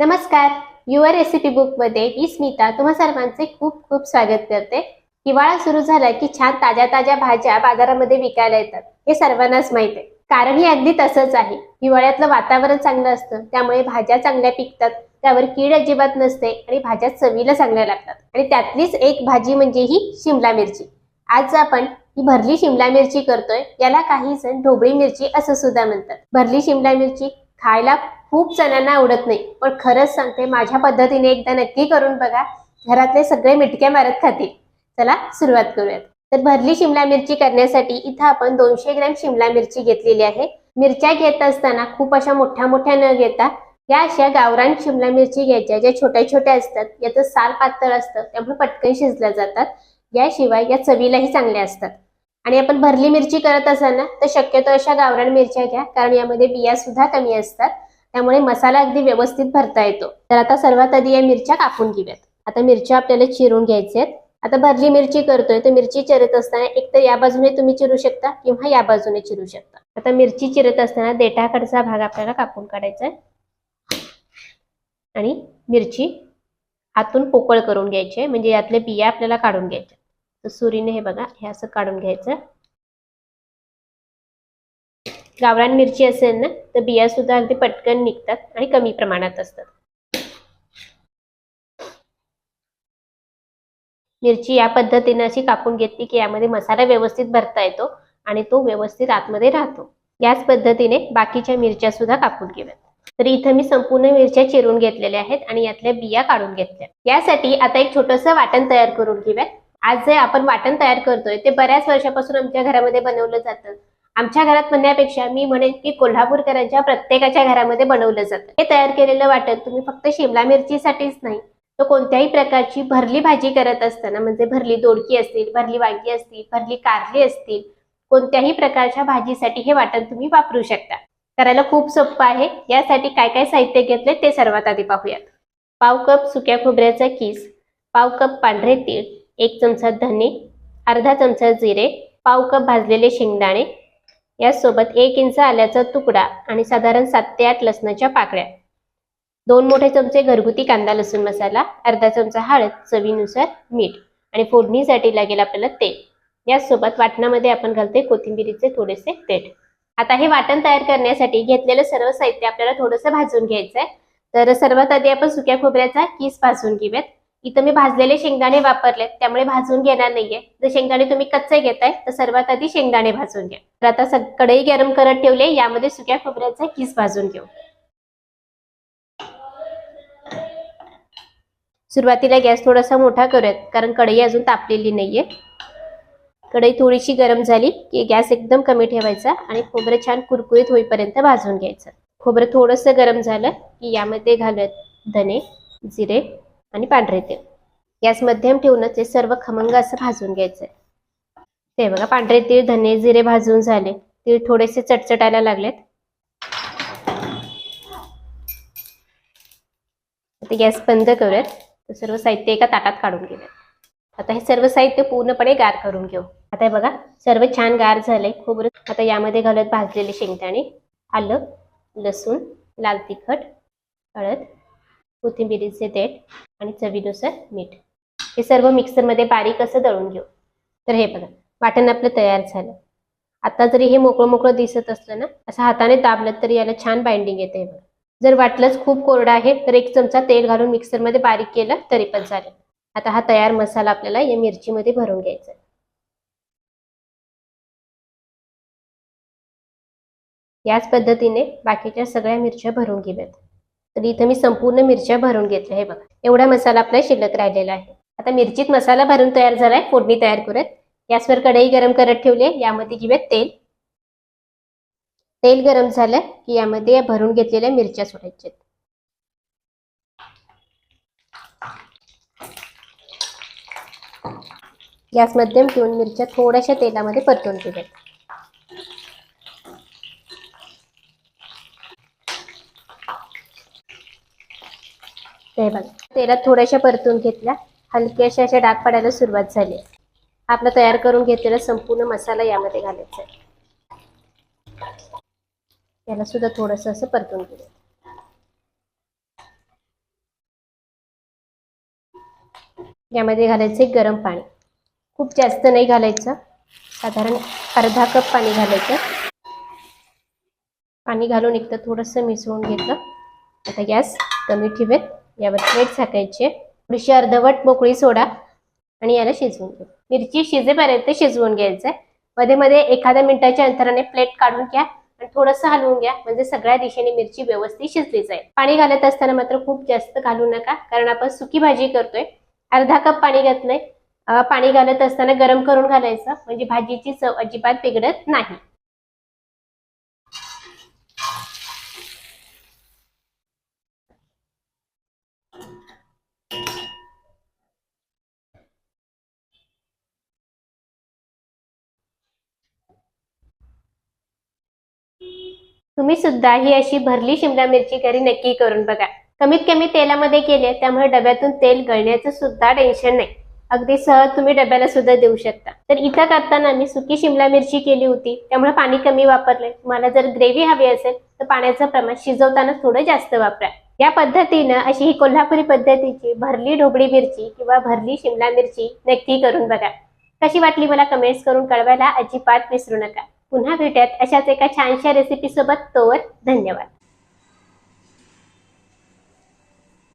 नमस्कार. Your recipe बुकमध्ये ही स्मिता. तुम्हा सर्वांचे खूप खूप स्वागत करते. हिवाळा सुरू झाला की छान ताज्या ताज्या भाज्या बाजारामध्ये विकायला येतात. हे सर्वांनाच माहीत आहे. कारण हे अगदी तसंच आहे. हिवाळ्यातलं वातावरण चांगलं असतं. त्यामुळे भाज्या चांगल्या पिकतात. त्यावर कीड अजिबात नसते आणि भाज्या चवीला चांगल्या लागतात. आणि त्यातलीच एक भाजी म्हणजे ही शिमला मिरची. आज आपण ही भरली शिमला मिरची करतोय. याला काही जण ढोबळी मिरची असं सुद्धा म्हणतात. भरली शिमला मिरची खायला खूप जणांना आवडत नाही. पण खरंच सांगते माझ्या पद्धतीने एकदा नक्की करून बघा. घरातले सगळे मिटक्या मारत खातील. चला सुरुवात करूयात. तर भरली शिमला मिरची करण्यासाठी इथं आपण दोनशे ग्रॅम शिमला मिरची घेतलेली आहे. मिरच्या घेत असताना खूप अशा मोठ्या मोठ्या न घेता या अशा गावरान शिमला मिरची घ्यायच्या. ज्या छोट्या छोट्या असतात याचं साल पातळ असतं त्यामुळे पटकन शिजल्या जातात. याशिवाय या चवीलाही चांगल्या असतात. आणि आपण भरली मिरची करत असाल ना तर शक्यतो अशा गावरान मिरच्या घ्या कारण यामध्ये बिया सुद्धा कमी असतात. त्यामुळे मसाला अगदी व्यवस्थित भरता येतो. तर आता सर्वात आधी या मिरच्या कापून घेऊयात. आता मिरच्या आपल्याला चिरून घ्यायच्या आहेत. आता भरली मिरची करतोय तर मिरची चिरत असताना एक तर या बाजूने तुम्ही चिरू शकता किंवा या बाजूने चिरू शकता. आता मिरची चिरत असताना देठाकडचा भाग आपल्याला कापून काढायचा आहे. आणि मिरची आतून पोकळ करून घ्यायची आहे. म्हणजे यातले बिया आपल्याला काढून घ्यायच्या तर सुरीने हे बघा हे असं काढून घ्यायचं. गावरान मिरची असेल ना तर बिया सुद्धा अगदी पटकन निघतात आणि कमी प्रमाणात असतात. मिरची या पद्धतीने अशी कापून घेतली की यामध्ये मसाला व्यवस्थित भरता येतो आणि तो व्यवस्थित आतमध्ये राहतो. याच पद्धतीने बाकीच्या मिरच्या सुद्धा कापून घेव्यात तर इथं मी संपूर्ण मिरच्या चिरून घेतलेल्या आहेत आणि यातल्या बिया काढून घेतल्या. यासाठी आता एक छोटंसं वाटण तयार करून घेऊयात. आज जे आपण वाटण तयार करतोय ते बऱ्याच वर्षापासून आमच्या घरामध्ये बनवलं जातं. आमच्या घरात म्हणण्यापेक्षा मी म्हणेन की कोल्हापूरकरांच्या प्रत्येकाच्या घरामध्ये बनवलं जातं. हे तयार केलेलं वाटण तुम्ही फक्त शिमला मिरचीसाठीच नाही तर कोणत्याही प्रकारची भरली भाजी करत असताना म्हणजे भरली दोडकी असतील भरली वांगी असतील भरली कारली असतील कोणत्याही प्रकारच्या भाजीसाठी हे वाटण तुम्ही वापरू शकता. करायला खूप सोपं आहे. यासाठी काय काय साहित्य घेतले ते सर्वात आधी पाहूयात. पाव कप सुक्या खोबऱ्याचा किस पाव कप पांढरे तीळ एक चमचा धने अर्धा चमचा जिरे पाव कप भाजलेले शेंगदाणे. यासोबत एक इंच आल्याचा तुकडा आणि साधारण सात ते आठ लसणाच्या पाकळ्या. दोन मोठे चमचे घरगुती कांदा लसूण मसाला अर्धा चमचा हळद चवीनुसार मीठ आणि फोडणीसाठी लागेल आपल्याला तेल. यासोबत वाटणामध्ये आपण घालते कोथिंबिरीचे थोडेसे पेठ आता हे वाटण तयार करण्यासाठी घेतलेलं सर्व साहित्य आपल्याला थोडंसं भाजून घ्यायचं आहे तर सर्वात आधी आपण सुक्या खोबऱ्याचा किस भाजून घेऊयात. इथं मी भाजलेले शेंगदाणे वापरलेत त्यामुळे भाजून घेणार नाहीये. जर शेंगदाणे तुम्ही कच्चे घेताय तर सर्वात आधी शेंगदाणे भाजून घ्या. तर आता कढई गरम करत ठेवले यामध्ये सुक्या खोबऱ्याचा किस भाजून घेऊ. सुरुवातीला गॅस थोडासा मोठा करूयात कारण कढई अजून तापलेली नाहीये. कढई थोडीशी गरम झाली की गॅस एकदम कमी ठेवायचा आणि खोबरं छान कुरकुरीत होईपर्यंत भाजून घ्यायचं. खोबरं थोडंसं गरम झालं की यामध्ये घालूयात धने जिरे आणि पांढरे तेल. गॅस मध्यम ठेवूनच हे सर्व खमंग असं भाजून घ्यायचंय. ते बघा पांढरे तीळ धने जिरे भाजून झाले. तीळ थोडेसे चटचटायला लागलेत. ते गॅस बंद करूयात. तर सर्व साहित्य एका ताटात काढून घेऊयात. आता हे सर्व साहित्य पूर्णपणे गार करून घेऊ. आता हे बघा सर्व छान गार झाले खोबरं आता यामध्ये घालत भाजलेले शेंगदाणे आलं लसूण लाल तिखट हळद कोथिंबिरीचे देठ आणि चवीनुसार मीठ. हे सर्व मिक्सरमध्ये बारीक असं दळून घेऊ. तर हे बघा वाटण आपलं तयार झालं. आता जरी हे मोकळं मोकळं दिसत असलं ना असं हाताने दाबलं तरी याला छान बाइंडिंग येते बघा. जर वाटलंच खूप कोरडं आहे तर एक चमचा तेल घालून मिक्सरमध्ये बारीक केलं तरी पण चालेल. आता हा तयार मसाला आपल्याला या मिरचीमध्ये भरून घ्यायचा याच पद्धतीने बाकीच्या सगळ्या मिरच्या भरून घेऊयात. तर इथं मी संपूर्ण मिरच्या भरून घेतल्या. हे बघा एवढा मसाला आपला शिल्लक राहिलेला आहे. आता मिरचीत मसाला भरून तयार झालाय फोडणी तयार करत गॅसवर कढई गरम करत ठेवली यामध्ये घेऊयात तेल. तेल गरम झालं की यामध्ये या भरून घेतलेल्या मिरच्या सोडायच्या गॅस मध्यम ठेवून मिरच्या थोड्याशा तेलामध्ये परतून घेऊयात. हे बघा. तेलात थोड्याशा परतून घेतल्या. हलक्याशा अशा अशा डाग पडायला सुरुवात झाली. आपला तयार करून घेतलेला संपूर्ण मसाला यामध्ये घालायचा याला त्याला सुद्धा थोडंसं असं परतून घेऊ यामध्ये घालायचं गरम पाणी. खूप जास्त नाही घालायचं. साधारण अर्धा कप पाणी घालायचं. पाणी घालून एकदा थोडस मिसळून घेतलं. आता गॅस कमी ठेवेल. यावर प्लेट झाकायची. थोडीशी अर्धवट मोकळी सोडा आणि याला शिजवून घ्या. मिरची शिजेपर्यंत शिजवून घ्यायचं आहे मध्ये मध्ये एखाद्या मिनिटाच्या अंतराने प्लेट काढून घ्या आणि थोडंसं हलवून घ्या. म्हणजे सगळ्या दिशेने मिरची व्यवस्थित शिजली जाईल. पाणी घालत असताना मात्र खूप जास्त घालू नका कारण आपण सुकी भाजी करतोय. अर्धा कप पाणी घातलंय पाणी घालत असताना गरम करून घालायचं. म्हणजे भाजीची चव अजिबात बिघडत नाही. तुम्ही सुद्धा ही अशी भरली शिमला मिरची घरी नक्की करून बघा. कमीत कमी तेलामध्ये केले त्यामुळे डब्यातून तेल गळण्याचं सुद्धा टेन्शन नाही. अगदी सहज तुम्ही डब्याला सुद्धा देऊ शकता. तर इथं करताना मी सुकी शिमला मिरची केली होती त्यामुळे पाणी कमी वापरले तुम्हाला जर ग्रेव्ही हवी असेल तर पाण्याचं प्रमाण शिजवताना थोडं जास्त वापरा. या पद्धतीनं अशी ही कोल्हापुरी पद्धतीची भरली ढोबळी मिरची किंवा भरली शिमला मिरची नक्की करून बघा. कशी वाटली मला कमेंट्स करून कळवायला अजिबात विसरू नका. पुन्हा भेटूयात अशाच एका छानशा रेसिपी सोबत. तोवर धन्यवाद.